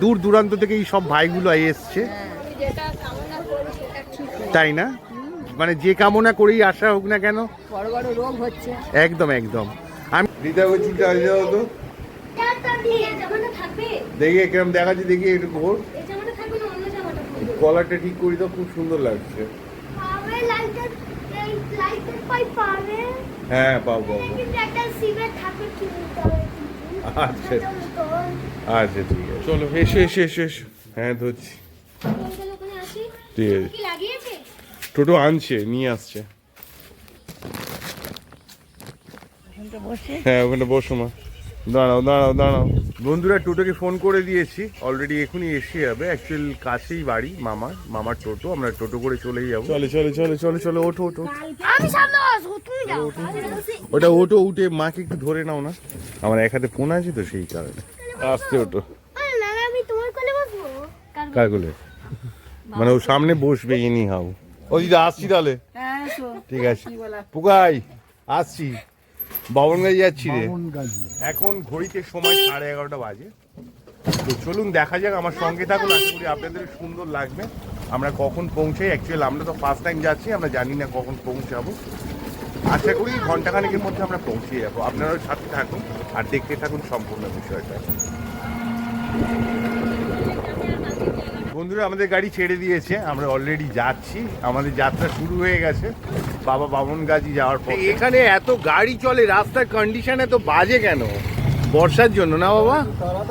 দূর দূরান্ত থেকে এই সব ভাইগুলো এসছে। যেটা কামনা করি সেটা ঠিক। তাই না? মানে যে কামনা করেই আসা হোক না কেন বড় বড় রোগ হচ্ছে একদম একদম। আমি দিদা তো। দেখি কিরম দেখাচ্ছি দেখি একটু ঘোর কলারটা ঠিক করি তো খুব সুন্দর লাগছে। হ্যাঁ পাবো পাবো আচ্ছা। আচ্ছা ঠিক আছে। চলো এসো এসো এসো এসো। হ্যাঁ ধরছি। ঠিক আছে। টোটো আনছে নিয়ে আসছে। হ্যাঁ ওখানে বসো মা। দাঁড়াও দাঁড়াও দাঁড়াও। বন্ধুরা টোটোকে ফোন করে দিয়েছি। অলরেডি এখনই এসে যাবে। অ্যাকচুয়াল কাছেই বাড়ি মামার মামার টোটো। আমরা টোটো করে চলেই যাব। চলে চলে চলে চলে চলে ওঠো ওঠো ওটা ওটো উঠে মাকে একটু ধরে নাও না। আমার এক হাতে ফোন আছে তো সেই কারণে। আসতে ওটো আরে না না, আমি তোমার কোলে বসবো? কার কোলে? মানে ও সামনে বসবে ইনি হাও ও দিদা আসছি তাহলে। ঠিক আছে। পুকাই আসছি। বাবনগাজি যাচ্ছি রে। এখন ঘড়িতে সময় সাড়ে এগারোটা বাজে। তো চলুন দেখা যাক আমার সঙ্গে থাকুন আশা করি আপনাদের সুন্দর লাগবে। আমরা কখন পৌঁছাই? অ্যাকচুয়ালি আমরা তো ফার্স্ট টাইম যাচ্ছি আমরা জানি না কখন পৌঁছাবো। আশা করি ঘন্টাখানেকের মধ্যে আমরা পৌঁছে যাব। আপনারাও সাথে থাকুন আর দেখতে থাকুন সম্পূর্ণ বিষয়টা। বন্ধুরা আমাদের গাড়ি ছেড়ে দিয়েছে। আমরা অলরেডি যাচ্ছি। আমাদের যাত্রা শুরু হয়ে গেছে। বাবা বামন গাজি যাওয়ার পর এখানে এত গাড়ি চলে রাস্তার কন্ডিশন এত বাজে কেন? বর্ষার জন্য না বাবা?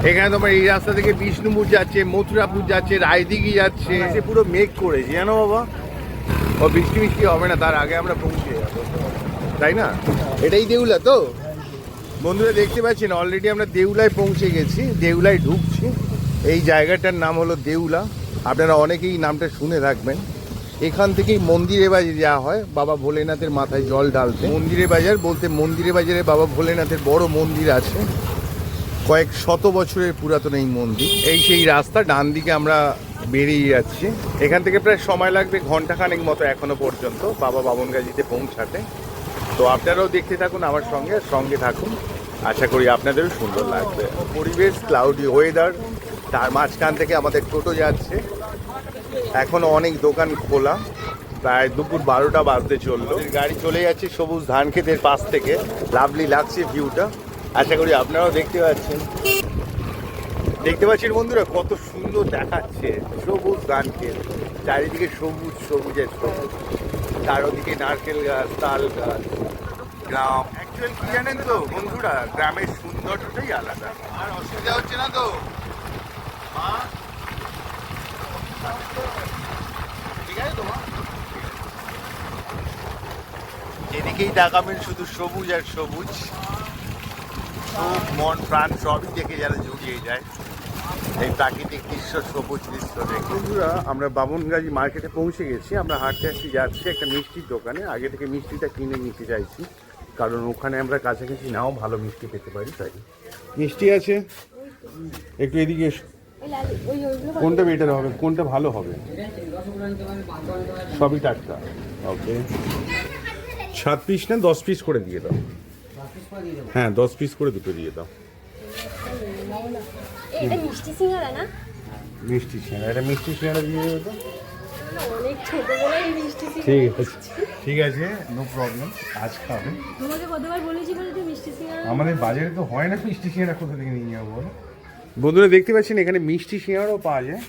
এখানে তোমার এই রাস্তা থেকে বিষ্ণুপুর যাচ্ছে মথুরাপুর যাচ্ছে রায়দিঘি যাচ্ছে। সে পুরো মেঘ করেছে জানো বাবা? ও বৃষ্টি বৃষ্টি হবে না তার আগে আমরা পৌঁছে যাব। তাই না? এটাই দেউলা তো। বন্ধুরা দেখতে পাচ্ছেন অলরেডি আমরা দেউলায় পৌঁছে গেছি দেউলায় ঢুকছি। এই জায়গাটার নাম হলো দেউলা। আপনারা অনেকেই নামটা শুনে রাখবেন এখান থেকেই মন্দিরে বাজারে যাওয়া হয়। বাবা ভোলেনাথের মাথায় জল ঢালতে। মন্দিরে বাজার বলতে মন্দিরে বাজারে বাবা ভোলেনাথের বড় মন্দির আছে। কয়েক শত বছরের পুরাতন এই মন্দির। এই সেই রাস্তা, ডান দিকে আমরা বেরিয়ে যাচ্ছি। এখান থেকে প্রায় সময় লাগবে ঘন্টাখানেক মতো এখনও পর্যন্ত বাবা বাবনগাজিতে পৌঁছাতে। তো আপনারাও দেখতে থাকুন আমার সঙ্গে সঙ্গে থাকুন। আশা করি আপনাদেরও সুন্দর লাগবে। পরিবেশ ক্লাউডি ওয়েদার তার মাঝখান থেকে আমাদের টোটো যাচ্ছে। এখনও অনেক দোকান খোলা। প্রায় দুপুর বারোটা বাজতে চলল। গাড়ি চলে যাচ্ছে সবুজ ধান ক্ষেতের পাশ থেকে। লাভলি লাগছে ভিউটা আশা করি আপনারাও দেখতে পাচ্ছেন। দেখতে পাচ্ছেন বন্ধুরা কত সুন্দর দেখাচ্ছে সবুজ ধান ক্ষেত। চারিদিকে সবুজ সবুজের সবুজ। তার ওদিকে নারকেল গাছ তাল গাছ। গ্রাম। অ্যাকচুয়াল কি জানেন তো বন্ধুরা গ্রামের সৌন্দর্যটাই আলাদা। আর অসুবিধা হচ্ছে না তো? মা? যেদিকেই তাকাবেন শুধু সবুজ আর সবুজ। চোখ, মন, প্রাণ সবই দেখে যারা জুড়িয়ে যায়। এই প্রাকৃতিক দৃশ্য, সবুজ দৃশ্য দেখে। বন্ধুরা, আমরা বামনগাজি মার্কেটে পৌঁছে গেছি। আমরা হাঁটতে হাঁটতে যাচ্ছি একটা মিষ্টির দোকানে। আগে থেকে মিষ্টিটা কিনে নিতে চাইছি। কারণ ওখানে আমরা কাছাকাছি নাও ভালো মিষ্টি পেতে পারি, তাই। মিষ্টি আছে? একটু এদিকে। কোনটা বেটার হবে কোনটা ভালো হবে? সবই টাটকা। ওকে সাত পিস না দশ পিস করে দিয়ে দাও। হ্যাঁ দশ পিস করে দুটো দিয়ে দাও। মিষ্টি সিঙ্গারা না? মিষ্টি সিঙ্গাড়া এটা মিষ্টি সিঙ্গাড়া দিয়ে দেবে তো। ঠিক আছে। ঠিক আছে নো প্রবলেম আজ খাবে। তোমাকে কতবার বলেছি বলে মিষ্টি সিঙ্গারা আমাদের বাজারে তো হয় না মিষ্টি সিঙ্গাড়া কোথা থেকে নিয়ে যাব বলো? বন্ধুরা দেখতে পাচ্ছেন এখানে মিষ্টি সিঙ্গাড়াও পাওয়া যায়।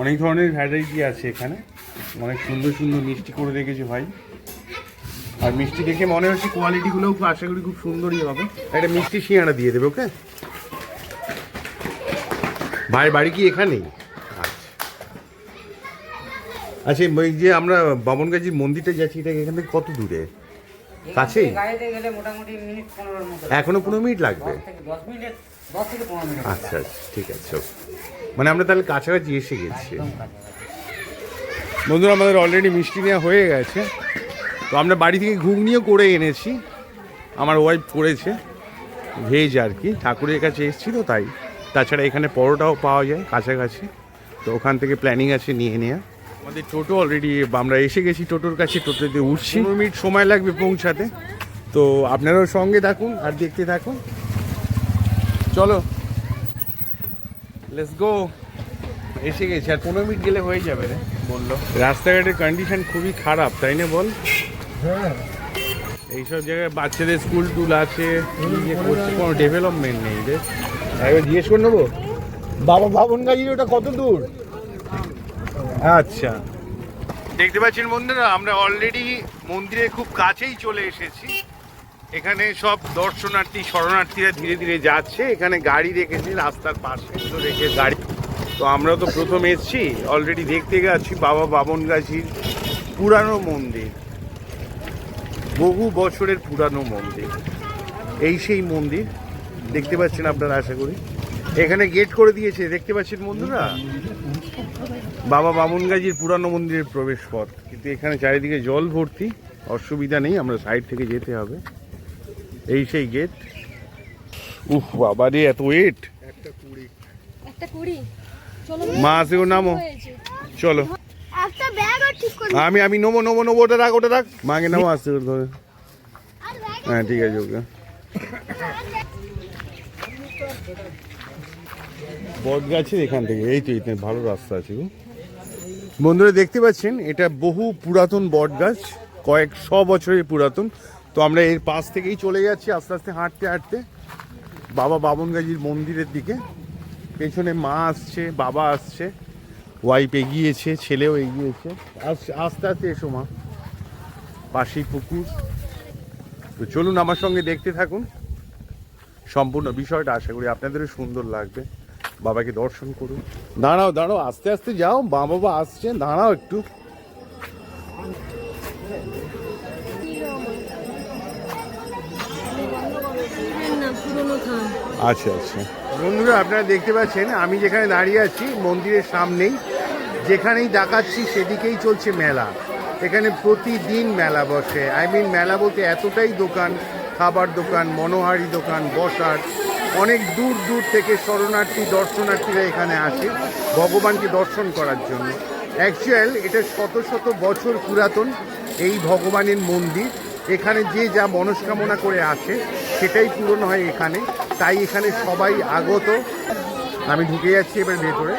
অনেক ধরনের ভ্যারাইটি আছে এখানে। অনেক সুন্দর সুন্দর মিষ্টি করে রেখেছে ভাই। আর মিষ্টি দেখে মনে হচ্ছে কোয়ালিটিগুলোও খুব আশা করি খুব সুন্দরই হবে। একটা মিষ্টি সিঙ্গাড়া দিয়ে দেবে ওকে ভাইয়ের বাড়ি কি এখানেই? আচ্ছা। আচ্ছা ওই যে আমরা বামনগাজির মন্দিরটা যাচ্ছি এটা এখান থেকে কত দূরে? কাছেই? মতো। এখনও পনেরো মিনিট লাগবে? আচ্ছা আচ্ছা ঠিক আছে. মানে আমরা তাহলে কাছাকাছি এসে গেছি। বন্ধুরা আমাদের অলরেডি মিষ্টি নেওয়া হয়ে গেছে। তো আমরা বাড়ি থেকে ঘুগনিও করে এনেছি। আমার ওয়াইফ করেছে। ভেজ আর কি। ঠাকুরের কাছে এসেছি তো তাই। তাছাড়া এখানে পরোটাও পাওয়া যায় কাছাকাছি। তো ওখান থেকে প্ল্যানিং আছে নিয়ে নেওয়া আমাদের টোটো অলরেডি আমরা এসে গেছি টোটোর কাছে। টোটোতে উঠছি। পনেরো মিনিট সময় লাগবে পৌঁছাতে। তো আপনারাও সঙ্গে থাকুন আর দেখতে থাকুন। চলো। লেটস গো এসে গেছে আর পনেরো মিনিট গেলে হয়ে যাবে রে বলল। রাস্তাঘাটের কন্ডিশন খুবই খারাপ তাই না বল? এইসব জায়গায় বাচ্চাদের স্কুল টুল আছে কোনো ডেভেলপমেন্ট নেই রে। একবার জিজ্ঞেস করে নেব? বাবা বাবন গাজির ওটা কত দূর? আচ্ছা। দেখতে পাচ্ছেন বন্ধুরা আমরা অলরেডি মন্দিরের খুব কাছেই চলে এসেছি। এখানে সব দর্শনার্থী, শরণার্থীরা ধীরে ধীরে যাচ্ছে। এখানে গাড়ি রেখেছে, রাস্তার পাশে তো রেখে গাড়ি। তো আমরা তো প্রথম এসছি অলরেডি দেখতে গেছি, বাবা বাবন গাছির পুরানো মন্দির। বহু বছরের পুরানো মন্দির। এই সেই মন্দির, দেখতে পাচ্ছেন আপনারা, আশা করি। এখানে গেট করে দিয়েছে, দেখতে পাচ্ছেন বন্ধুরা? বাবা বামুনগাজির পুরানো মন্দিরের প্রবেশ পথ কিন্তু এখানে চারিদিকে জল ভর্তি, অসুবিধা নেই, আমরা সাইড থেকে যেতে হবে। এই সেই গেট উফ বাবা রে এত ওয়েট একটা কুড়ি। চলো মা আসে ও নামো। চলো। একটা ব্যাগ আর ঠিক করে আমি আমি নেব নেব নেব ওটা রাখ ওটা রাখ। মাকে নামো আসতে করে ধরে। হ্যাঁ ঠিক আছে ওকে। বট গাছের এখান থেকে। এই তো এইখানে ভালো রাস্তা আছে গো। বন্ধুরা দেখতে পাচ্ছেন এটা বহু পুরাতন বট গাছ কয়েক শ বছরের পুরাতন। তো আমরা এর পাশ থেকেই চলে যাচ্ছি, আস্তে আস্তে হাঁটতে হাঁটতে। বাবা বাবন গাজির মন্দিরের দিকে। পেছনে মা আসছে, বাবা আসছে ওয়াইফ এগিয়েছে, ছেলেও এগিয়েছে। আস- আস্তে আস্তে এসো মা। পাশেই পুকুর। তো চলুন আমার সঙ্গে দেখতে থাকুন। সম্পূর্ণ বিষয়টা আশা করি আপনাদেরও সুন্দর লাগবে। বাবাকে দর্শন করুন। দাঁড়াও দাঁড়াও, আস্তে আস্তে যাও। মা বাবা আসছে দাঁড়াও একটু। আচ্ছা আচ্ছা। বন্ধুরা আপনারা দেখতে পাচ্ছেন আমি যেখানে দাঁড়িয়ে আছি মন্দিরের সামনেই যেখানেই দেখাচ্ছি সেদিকেই চলছে মেলা। এখানে প্রতিদিন মেলা বসে। আই মিন মেলা বলতে এতটাই দোকান খাবার দোকান মনোহারি দোকান বসার। অনেক দূর দূর থেকে শরণার্থী দর্শনার্থীরা এখানে আসে ভগবানকে দর্শন করার জন্য। অ্যাকচুয়াল এটা শত শত বছর পুরাতন এই ভগবানের মন্দির। এখানে যে যা মনস্কামনা করে আসে সেটাই পূরণ হয় এখানে। তাই এখানে সবাই আগত। আমি ঢুকে যাচ্ছি এবার ভেতরে।